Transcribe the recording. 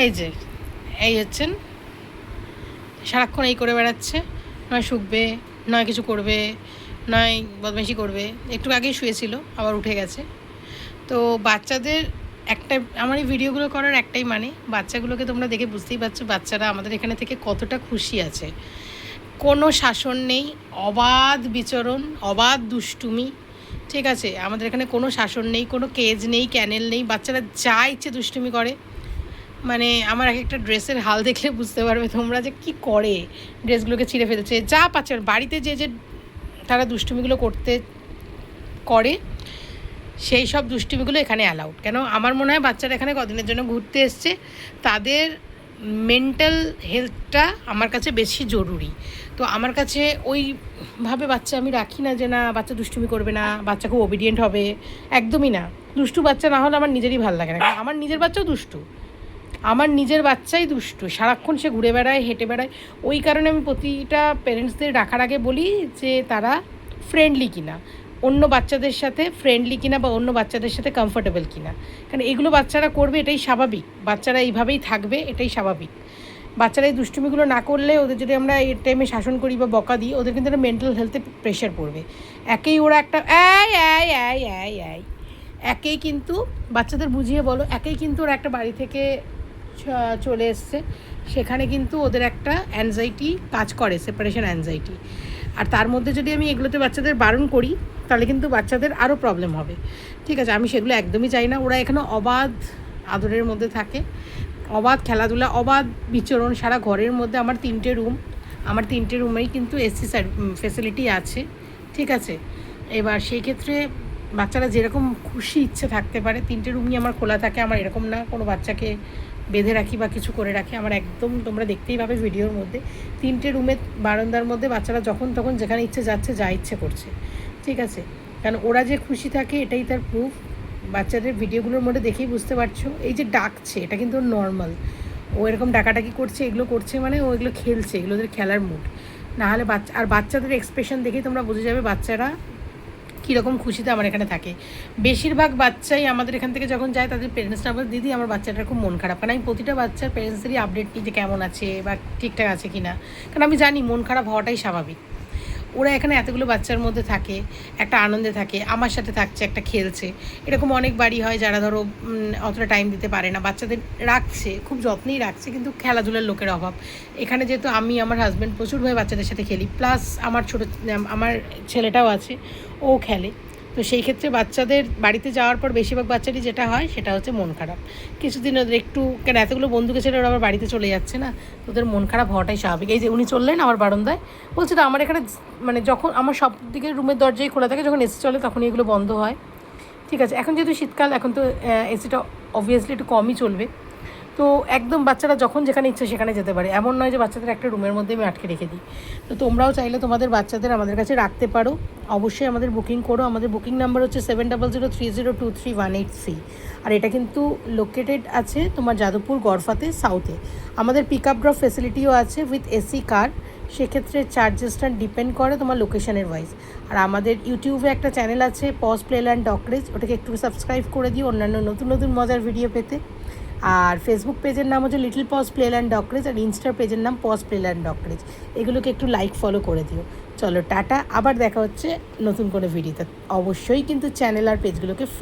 এই যে, এই হচ্ছেন। সারাক্ষণ এই করে বেড়াচ্ছে। নয় শুকবে, নয় কিছু করবে, নয় বদমাইশি করবে। একটু আগেই শুয়েছিল, আবার উঠে গেছে। তো বাচ্চাদের একটা আমার এই ভিডিওগুলো করার একটাই মানে বাচ্চাগুলোকে তোমরা দেখে বুঝতেই পারছ বাচ্চারা আমাদের এখানে থেকে কতটা খুশি আছে। কোনো শাসন নেই, অবাধ বিচরণ, অবাধ দুষ্টুমি, ঠিক আছে? আমাদের এখানে কোনো শাসন নেই, কোনো কেজ নেই, ক্যানেল নেই, বাচ্চারা যা ইচ্ছে দুষ্টুমি করে। মানে আমার এক একটা ড্রেসের হাল দেখলে বুঝতে পারবে তোমরা যে কি করে ড্রেসগুলোকে ছিঁড়ে ফেলছে। যা পাচ্ছে বাড়িতে যে যে তারা দুষ্টুমিগুলো করতে করে, সেই সব দুষ্টুমিগুলো এখানে অ্যালাউড কেন? আমার মনে হয় বাচ্চারা এখানে কদিনের জন্য ঘুরতে এসছে। তাদের মেন্টাল হেলথটা আমার কাছে বেশি জরুরি। তো আমার কাছে ওইভাবে বাচ্চা আমি রাখি না যে না, বাচ্চা দুষ্টুমি করবে না, বাচ্চা খুব ওবিডিয়েন্ট হবে। একদমই না। দুষ্টু বাচ্চা না হলে আমার নিজেরই ভালো লাগে না। আমার নিজের বাচ্চাও দুষ্টু। আমার নিজের বাচ্চাই দুষ্টু। সারাক্ষণ সে ঘুরে বেড়ায়, হেঁটে বেড়ায়। ওই কারণে আমি প্রতিটা প্যারেন্টসদের রাখার আগে বলি যে, তারা ফ্রেন্ডলি কিনা। অন্য বাচ্চাদের সাথে ফ্রেন্ডলি কিনা বা অন্য বাচ্চাদের সাথে কমফোর্টেবল কিনা। কারণ এগুলো বাচ্চারা করবে, এটাই স্বাভাবিক। বাচ্চারা এইভাবেই থাকবে, এটাই স্বাভাবিক। বাচ্চারা এই দুষ্টুমিগুলো না করলে, ওদের যদি আমরা এই টাইমে শাসন করি বা বকা দিই, ওদের কিন্তু একটা মেন্টাল হেলথে প্রেশার পড়বে। একেই ওরা একটা, এই এই এই এই এই। একেই কিন্তু বাচ্চাদের বুঝিয়ে বলো, একেই কিন্তু ওরা একটা বাড়ি থেকে চলে এসছে। সেখানে কিন্তু ওদের একটা অ্যানজাইটি কাজ করে সেপারেশন অ্যানজাইটি আর তার মধ্যে যদি আমি এগুলোতে বাচ্চাদের বারণ করি, তাহলে কিন্তু বাচ্চাদের আরও প্রবলেম হবে। ঠিক আছে, আমি সেগুলো একদমই চাই না। ওরা এখানে অবাধ আদরের মধ্যে থাকে, অবাধ খেলাধুলা, অবাধ বিচরণ সারা ঘরের মধ্যে। আমার তিনটে রুম আমার তিনটে রুমেই কিন্তু এসি ফেসিলিটি আছে। ঠিক আছে? এবার সেই ক্ষেত্রে বাচ্চারা যেরকম খুশি ইচ্ছে থাকতে পারে, তিনটে রুমই আমার খোলা থাকে। আমার এরকম না কোনো বাচ্চাকে বেঁধে রাখি বা কিছু করে রাখি, আমার একদম তোমরা দেখতেই পাবে ভিডিওর মধ্যে। তিনটে রুমের বারান্দার মধ্যে বাচ্চারা যখন তখন যেখানে ইচ্ছে যাচ্ছে যা ইচ্ছে করছে। ঠিক আছে? কারণ ওরা যে খুশি থাকে এটাই তার প্রুফ বাচ্চাদের ভিডিওগুলোর মধ্যে দেখেই বুঝতে পারছ। এই যে ডাকছে, এটা কিন্তু নর্মাল ও এরকম ডাকাডাকি করছে, এগুলো করছে মানে ও এগুলো খেলছে, এগুলো ওদের খেলার মুড না হলে বাচ্চা, আর বাচ্চাদের এক্সপ্রেশন দেখেই তোমরা বুঝে যাবে বাচ্চারা কীরকম খুশিতে আমার এখানে থাকে। বেশিরভাগ বাচ্চাই আমাদের এখান থেকে যখন যায়, তাদের পেরেন্টসরা বলে, দিদি, আমার বাচ্চাটার খুব মন খারাপ। কারণ আমি প্রতিটা বাচ্চার পেরেন্টসদেরই আপডেট নিই যে কেমন আছে বা ঠিকঠাক আছে কি না কারণ আমি জানি মন খারাপ হওয়াটাই স্বাভাবিক। ওরা এখানে এতগুলো বাচ্চার মধ্যে থাকে, একটা আনন্দে থাকে, আমার সাথে থাকছে, একটা খেলছে। এরকম অনেক বাড়ি হয় যারা ধরো অতটা টাইম দিতে পারে না। বাচ্চাদের রাখছে, খুব যত্নেই রাখছে, কিন্তু খেলাধুলার লোকের অভাব। এখানে যেহেতু আমি, আমার হাজব্যান্ড প্রচুরভাবে বাচ্চাদের সাথে খেলি প্লাস আমার ছোটো আমার ছেলেটাও আছে, ও খেলে। তো সেই ক্ষেত্রে বাচ্চাদের বাড়িতে যাওয়ার পর বেশিরভাগ বাচ্চারই যেটা হয়, সেটা হচ্ছে মন খারাপ। কিছুদিন ওদের একটু, কেন এতগুলো বন্ধুকে ছেড়ে ওরা আবার বাড়িতে চলে যাচ্ছে না? ওদের মন খারাপ হওয়াটাই স্বাভাবিক। এই যে উনি চললেন আমার বারান্দায়, বলছে তো আমার এখানে মানে যখন আমার সব দিকে রুমের দরজাই খোলা থাকে, যখন এসি চলে তখন এগুলো বন্ধ হয়। ঠিক আছে, এখন যেহেতু শীতকাল, এখন তো এসিটা অবভিয়াসলি একটু কমই চলবে। তো একদম বাচ্চারা যখন যেখানে ইচ্ছে সেখানে যেতে পারে। এমন নয় যে বাচ্চাদের একটা রুমের মধ্যে আমি আটকে রেখে দিই। তো তোমরাও চাইলে তোমাদের বাচ্চাদের আমাদের কাছে রাখতে পারো। অবশ্যই আমাদের বুকিং করো। আমাদের বুকিং নাম্বার হচ্ছে seven double zero three zero two three one eight three আর এটা কিন্তু লোকেটেড আছে তোমার যাদবপুর গড়ফাতে সাউথে আমাদের পিক আপ ড্রপ ফেসিলিটিও আছে উইথ এসি কার সেক্ষেত্রে চার্জেসটা ডিপেন্ড করে তোমার লোকেশনের ওয়াইজ আর আমাদের ইউটিউবে একটা চ্যানেল আছে পজ প্লেল্যান্ড ডকরেজ ওটাকে একটু সাবস্ক্রাইব করে দিও অন্যান্য নতুন নতুন মজার ভিডিও পেতে। আর ফেসবুক পেজের নাম হচ্ছে লিটল পজ প্লেল্যান্ড ডকরেজ আর ইনস্টার পেজের নাম পজ প্লেল্যান্ড ডকরেজ এগুলোকে একটু লাইক ফলো করে দিও। চলো, টাটা। আবার দেখা হচ্ছে নতুন কোনো ভিডিওতে অবশ্যই কিন্তু চ্যানেল আর পেজগুলোকে ফলো